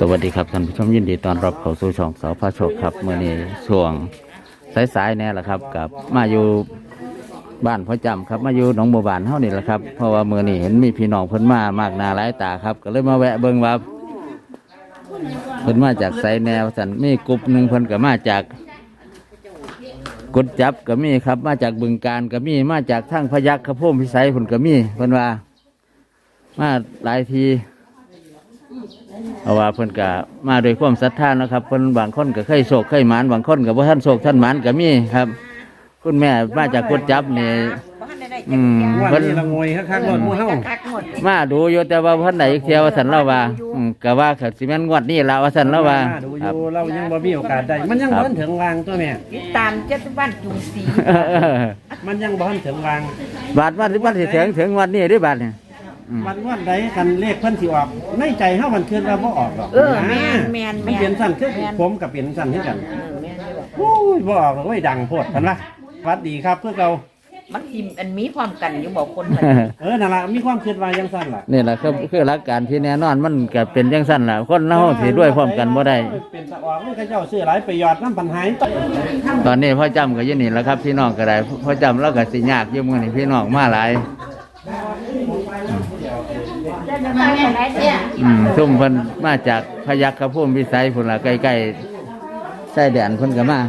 สวัสดีครับท่านผู้ชมยินดีต้อนรับเข้าสู่ช่องเสอพระโชคครับเมื่อนี้ช่วงสายๆแน่แหละครับกับมาอยู่บ้านพ่อจำครับมาอยู่หนองบัวบานเท่านี้แหละครับเพราะว่าเมื่อนี้เห็นมีพี่น้องเพิ่นมามากหนาหลายตาครับ ก็เลยมาแวะเบิ่งว่าเพิ่นมาจากไสแนวสันมีกลุ่มหนึ่งเพิ่นก็มาจากกุดจับก็มีครับ มาจากบึงการก็มีมาจากทั้งพยัคฆ์ขะโพมพิสัยเพิ่นก็มีเพิ่นว่า มาหลายที เพราะว่าเพิ่นก็มาโดวยความศรัทธาเนาะครับเพิ่นบางคนก็เคยโศกเคยหมานบางคนก็บ่ท่านโศกท่านหมานก็มีครับ คุณแม่มาจากกุดจับนี่อืมวันเพิ่นนี้ละงวยคักๆรถหมู่เฮาคักหมดมาดูอยู่แต่ว่าเพิ่นได้อีกเที่ยวว่าซั่นเล่าว่าอืมก็ว่าก็สิแม่นงวดนี้ล่ะว่าซั่นเล่าว่าดูอครับ ยู่เรายังบ่มีโอกาสได้ มันยังครับบ่ทันถึงวางตัวแม่ติดตามเจ้าตุบ้านจุงสีมันยังบ่ทันถึงวางบาทวันที่วันสิถึงถึงวันนี้เด้บาทนี่ อืม วันวันใดกันเลขเพิ่นสิออกในใจเฮามันคิดว่าบ่ออกหรอกเออแมนแมนมันเป็นสั่นคือแมนผมกับเป็นสั่นคือกันเออแมนเลยว่ะโอ้ยบ่ออกหรอกโอ้ยดังโพดพันละสวัสดีครับเพื่อเรามันทีมอันมีความกันอยู่บอกคนมันเออนั่นล่ะมีความคิดว่ายังสั่นล่ะนี่แหละคือคือหลักการที่แน่นอนมันก็เป็นจังซั่นล่ะคนเฮาสิด้วยพร้อมกันบ่ได้ เป็นตะออกนี่เขาเจ้าซื้อหลายประโยชน์นำปัญหาต่อตอนนี้พ่อจำก็อยืนนี่แหล้วครับ พี่น้องก็ได้พ่อจำเราก็สิยากอยู่มื้อนี้พี่น้องมาหลาย อืมซุ่มเพิ่นมาจากพยัคฆภูมิวิสัยพุ่นละใกล้ๆชายแดนเพิ่นก็มา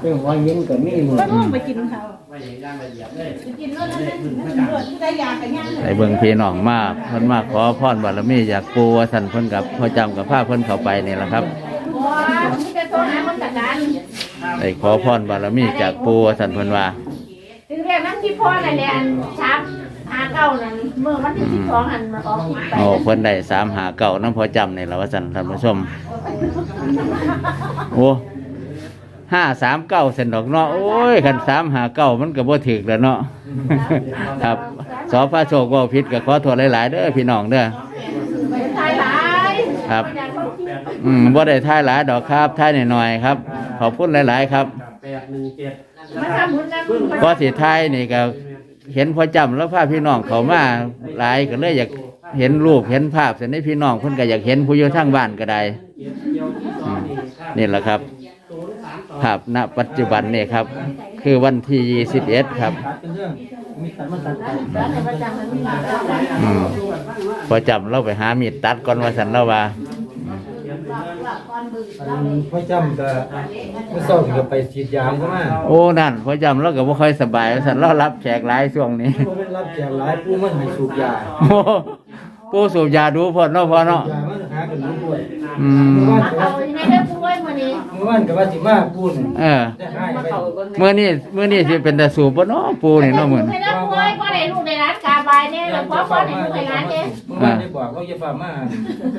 เพิ่งว่ายิงก็มีมื้อต้องไปกินเขาไปกินรถแล้วได้รถได้ยากันยังไอ้เบิ่งพี่น้องมาเพิ่นมาขอพรบารมีจากปู่ว่าท่านเพิ่นกับพ่อจำกับพาเพิ่นเข้าไปนี่แหละครับว้ามีแต่โทรหาคนจัดการได้ขอพรบารมีจากปู่ว่าท่านเพิ่นว่าถึงเรียกนั่น ที่พ่อนั่นแหละช้ำหาเก้านั่นเมื่อวันที่สิบสองหันมาออกไปโอ้เพิ่นได้สามหาเก่าน้ำพอจำนี่แหละว่าสันท่านผู้ชม โอ้ห้าสามเก้าเส้นดอกเนาะโอ้ยคันสามหาเก้ามันก็บ่ถึกแล้วเนาะ ครับสอพระโชคว่าผิดก็ขอโทษหลาย ๆ เด้อพี่น้องเด้อ ไปทายหลายครับ อืมบ่ได้ท่ายหลายดอกครับท่ายหน่อยๆครับ ขอบคุณหลาย ๆ ครับ817 มาทำบุญกันพอสิท่ายนี่ก็เห็นพอจำแล้วพาพี่น้องเขามาหลายก็เลยอยากเห็นรูปเห็นภาพเสร็จนี้พี่น้องเพิ่นก็อยากเห็นผู้อยู่ทางบ้านก็ได้อืมนี่แหละครับ ภาพณปัจจุบันนี่ครับ คือวันที่ 21 ครับอืมพอจำเราไปหามีดตัดก่อนว่าสันเราว่า พ่อจำก็เมื่อเช้าที่ก็ไปฉีดยามก็มาโอ้นั่นพอจำเราก็บ่ค่อยสบายว่าสันเรารับแขกหลายช่วงนี้ผมเป็นรับแจกหลายผู้มันให้สูบยาโอ้ปูสูบยาดูพอเนาะพอเนาะยามันหากันรู้ด้วยอืมเมื่อวานเอาในเรื่องป่วยมื้อนี้เมื่อวานก็ว่าสิมาปูนเออได้ให้ไปเมื่อนี้เมื่อนี้สิเป็นแต่สูบบ่เนาะปูนี่เนาะมื้อในนี้เรื่องป่วยพ่อได้ลูกได้ร้านกาบายเนี่ยแล้วพ่อพ่อได้ลูกได้ร้านเนี่ยเมื่อวานได้บอกว่าอย่าฝ่ามา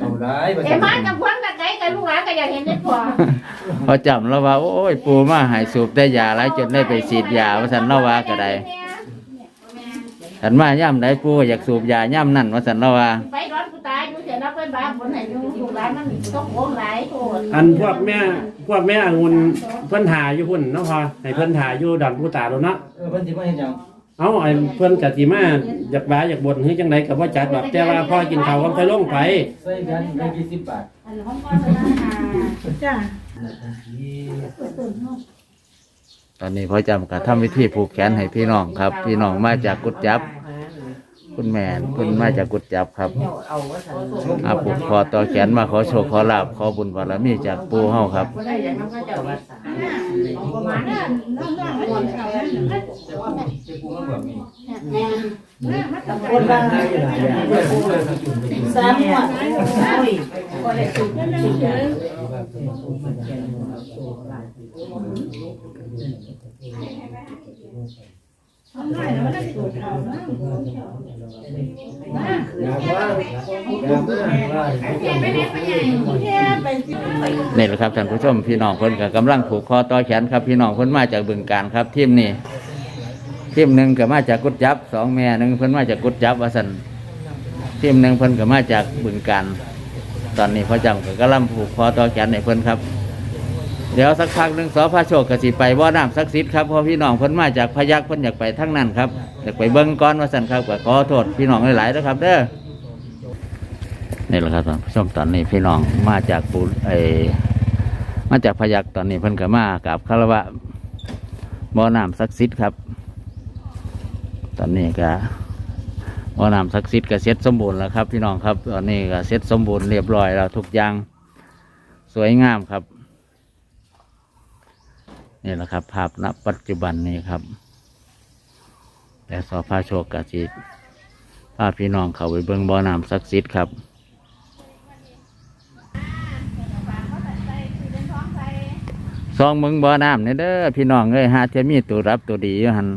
เอาหลายว่าเอ็มานกับพว นกับไก่กับลูกหลานก็อยากเห็นได้พ่อพอจำเราว่า โอ้ย ปูมาใหายสูบได้ยาหลายจนได้ไปฉีดยาว่าสันเราว่าก็ได้ฉันมาย่ำได้ปูอยากสูบยาย่ำนั่นว่าสันเราว่าไปร้อนกูตายอยู่เสียนับไปบ้าบนไหนอยู่ลูกหลานมันต้องโกงหลายโทษอันพวกแม่พวกแม่องุ่นเพิ่นหาอยู่พุ่นเนาะพอให้เพิ่นหาอยู่ดอนผู้ตาแล้วเนาะเออเพิ่นสิมาเฮ็ดหยังเอาไอ้เพิ่นกะสิมาอยากบ้าอยากบ่นเฮ้ยจังไดก็บ่จัดดอกแต่ว่าพ่อกินข้าวก็ค่อยลงไปใส่กันได้20บาท จ้าตอนนี้พ่อจำก็ทำวิธีผูกแขนให้พี่น้องครับ พี่น้องมาจากกุดจับ คุณแม่คุณมาจากกุดจับครับเอาว่าสันอาผูกคอต่อแขนมาขอโชคขอลาบขอบุญบารมีจากปูเฮาครับก็ได้อย่างนั้นก็จะว่าสาประมาณนั้นน้องๆคนเขาสิปูมันแบบนี้คนบ้านสามหัวก็ นี่แหละครับท่านผู้ชมพี่น้องเพิ่นก็กำลังผูกคอต่อแขนครับ พี่น้องเพิ่นมาจากบึงการครับทีมนี้ทีมหนึ่งก็มาจากกุดจับสองแม่หนึ่งเพิ่นมาจากกุดจับวาสันทีมหนึ่งเพิ่นก็มาจากบึงการตอนนี้พ่อจำก็กำลังผูกคอต่อแขนในเพิ่นครับ เดี๋ยวสักพักหนึ่งสอพระโชคกสิไปว่าน้ำศักดิ์สิทธิ์ครับเพราะพี่น้องเพิ่นมาจากพยักเพิ่นอยากไปทั้งนั้นครับอยากไปเบิ้งก้อนว่าสันครับก็ขอโทษพี่น้องหลายๆนะครับเด้อนี่แหละครับท่านผู้ชมตอนนี้พี่น้องมาจากปูไอมาจากพยักตอนนี้เพิ่นก็มากับคารวะบ่อน้ำศักดิ์สิทธิ์ครับ ตอนนี้ก็บ่อน้ำศักดิ์สิทธิ์ก็เสร็จสมบูรณ์แล้วครับ พี่น้องครับ ตอนนี้ก็เสร็จสมบูรณ์เรียบร้อยแล้วทุกอย่างสวยงามครับ นี่แหละครับ ภาพณปัจจุบันนี้ครับ แต่สอพาโชคกสิพาพี่น้องเขาไปเบิ่งบ่อน้ำศักดิ์สิทธิ์ครับซองมึงบ่อน้ำเนี่ยเด้อพี่น้องเอ้ยหาเทียมีตัวรับตัวดีอยู่หัน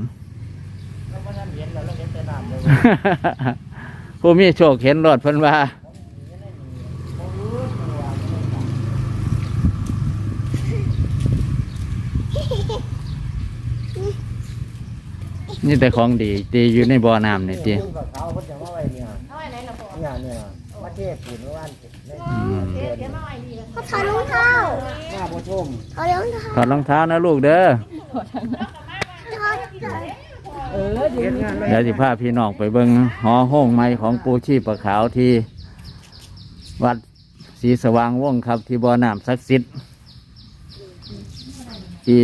ผู้มีโชคเห็นรถเพิ่นว่า นี่แต่ของดีดีอยู่ในบ่อน้ำนี่ตีคุณกับเขาเขาจะมาไว้เนี่ยเอาไว้ไหนล่ะพ่อเนี่ยเนี่ยมาเทศปูนเมื่อวานเนี่ยเดี๋ยวเดี๋ยวมาไว้ดีกันเขาถอดรองเท้ามาผู้ชมถอดรองเท้าถอดรองเท้านะลูกเด้อถอดเฮ็ดงานเลยเดี๋ยวสิพาพี่น้องไปเบิ่งหอห้องไม้ของปูชีพขาวที่ วัดศรีสว่างวงศ์ครับ ที่บ่อน้ำศักดิ์สิทธิ์ที่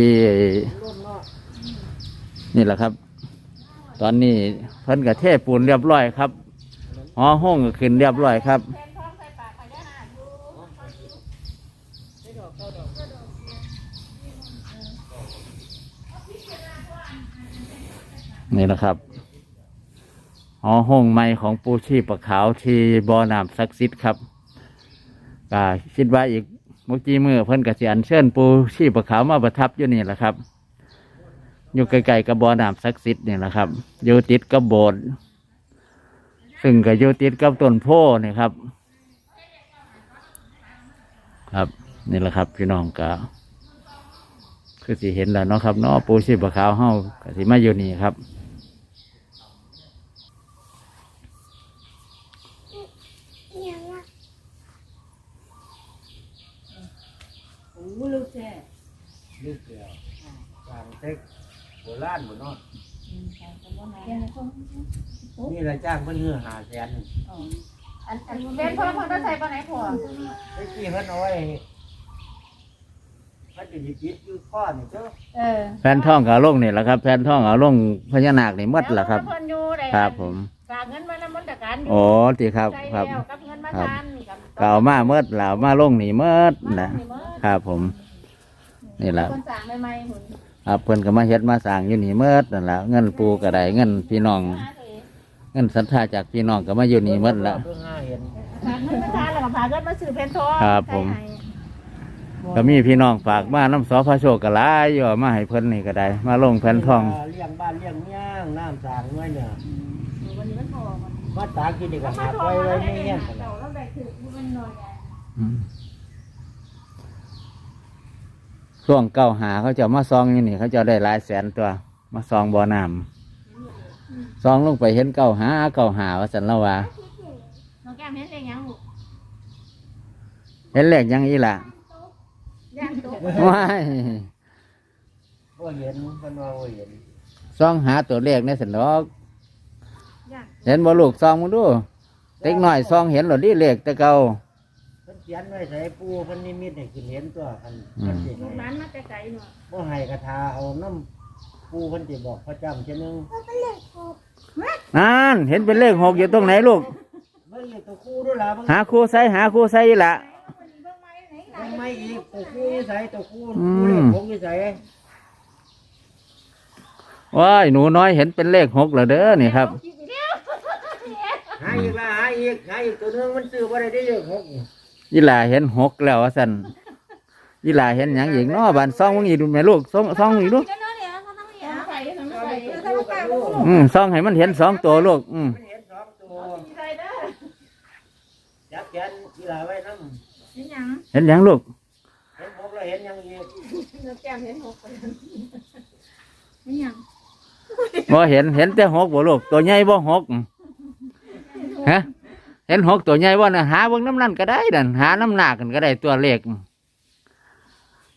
นี่แหละครับ ตอนนี้เพิ่นกับเทปูนเรียบร้อยครับหอห้องก็ขึ้นเรียบร้อยครับ นี่นะครับหอห้องไม้ของปูชีพขาวที่บ่อน้ำศักดิ์สิทธิ์ครับก็คิดว่าอีกเมื่อกี้มือเพิ่นกสิอัญเชิญปูชีพขาวมาประทับอยู่นี่แหละครับ อยู่ใกล้ๆกับบ่อน้ำศักดิ์สิทธิ์นี่แหละครับอยู่ติดกับโบสถ์ซึ่งก็อยู่ติดกับต้นโพนี่ครับ ครับนี่แหละครับ พี่น้องก็คือสิเห็นแล้วเนาะครับเนาะปูชีพขาวเฮาก็สิมาอยู่นี่ครับอย่างละโอ้ลูกแท้ลูกเดียวกลางเต็ก โบราณหมดเนาะนี่รายจ้างเพิ่นเงื่อหาแสนอันอันเป็นพ่อพ่อต้องใส่ปานไหนพ่อไอ้กี้เพิ่นเอาไว้มันจะหยิบยิบอยู่ข้อนี่เจ้าเออแผ่นท่องกับลงนี่แหละครับ แผ่นท่องเอาลงพญานาคนี่หมดแหละครับ เพิ่นอยู่ได้ครับ ผมฝากเงินมาแล้วมันตะการอยู่โอ้ตีครับใส่ครับ แล้วกับเงินมาครับทานกับก็เอามาเมดแล้วเอามาลงนี่เมดนะนี่เบิดครับผม นี่แหละคนสั่งใหม่ๆหุ่น ครับเพิ่นก็มาเฮ็ดมาสร้างอยู่นี่เมดนั่นแหละเงินปูก็ได้เงินพี่น้อง เงินศรัทธาจากพี่น้องก็มาอยู่นี่เมดแล้วเพิ่งห้าเห็นฝากเงินมาทานแล้วก็พาเงินมาซื้อเพนทองครับผมใส่ให้ก็มีพี่น้องฝากมาน้ำสอพระโชคก็หลายอยู่มาให้เพิ่นนี่ก็ได้ มาลงแผ่นทองเลี้ยงบ้านเลี้ยงเมี่ยงน้ำสางไว้เนี่ยวันนี้มันพอมันมาตากินนี่ก็หาไว้ไว้ไม่เงี้ยเก่าแล้วได้ถือมันหน่อยอะอืม ช่วงเก้าหาเขาจะมาซองอยู่นี่เขาจะได้หลายแสนตัว มาซองบ่อน้ำซองลงไปเห็นเก้าหาเก้าหาว่าสันละว่าน้องแก้มเห็นเองยังลูกเห็นเลขยังอีหล่ะย่างตุ๊กว้ายบ่เห็นเพิ่นว่าบ่เห็นซองหาตัวเลขในสันดอก ย่างเห็นบ่ลูกซองมึงดูเต็กหน่อยซองเห็นหรอดิเลขแต่เก่า เพิ่นเขียนไว้ใส่ปูเพิ่นนิมิตให้ขึ้นเห็นตัวคันอืม เพิ่นสิลูกให้ร้านมาแต่ไกลหน่อยบ่ให้กระทาเอาน้ำปูเพิ่นสิบอกพระจำเช่นนึงนั่นเห็นเป็นเลขหกอยู่ตรงไหนลูก เบิ่งอยู่ตัวคู่ด้วยล่ะเบิ่งหาครูใส่หาครูใส่อีหละเบิ่งไม่อีกตัวคู่อยู่ไสตัวคู่อืม คู่เลขผมอยู่ไสว้ายหนูน้อยเห็นเป็นเลขหกแล้วเด้อนี่ครับหาอีกละหาอีกหาอีกตัวหนึงมันซื้อบ่ได้ได้เลขหก ยีหลาเห็นหกแล้วว่าสันยีหลาเห็นหยังอีกเนาะบานซองมึงอีกดูแม่ลูกซองซองมึงอีกดูใส่ทำไมใส่คู่กับลูกอืมซองให้มันเห็นสองตัวลูกอืมมันเห็นสองตัวใส่เด้อจับแขนอีหลาไว้นำเห็นยังเห็นหยังลูกเห็นหกแล้วเห็นยังอีกน้องแก้มเห็นหกคนเห็นยังบ่เห็นเห็นแต่หกบ่ลูกตัวใหญ่บ่หกฮะ เห็นหกตัวใหญ่บ่น่ะหาเบิ่งน้ำนั่นก็ได้นั่นหาน้ำหนักกันก็ได้ตัวเลข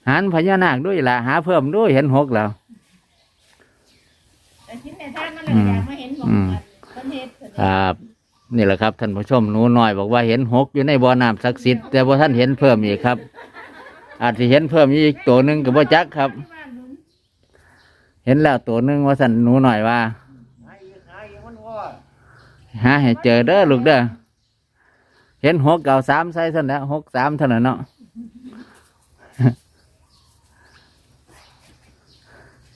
หารพญานาคด้วยล่ะหาเพิ่มด้วยเห็นหกแล้วแต่ชิ้นในท่านมันเลยอยากมาเห็นหกคนเห็นครับนี่แหละครับท่านผู้ชมหนูน้อยบอกว่าเห็นหกอยู่ในบ่อน้ำศักดิ์สิทธิ์แต่ว่าท่านเห็นเพิ่มอีกครับ อาจจะเห็นเพิ่มอีกตัวหนึ่งกับบ่จักครับ เห็นแล้วตัวหนึ่งว่าสันหนูหน่อยว่าหาอีกหาอีกมันว่าหาให้เจอเด้อลูกเด้อ เห็นหกเก่าสามใส่เท่านั้นแหล้วหกสามเท่านั้นเนาะ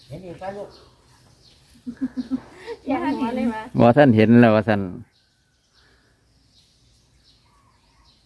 เห็นอีกไปลูก อย่าหันมาเลยมาว่าท่านเห็นแล้วว่าสันเ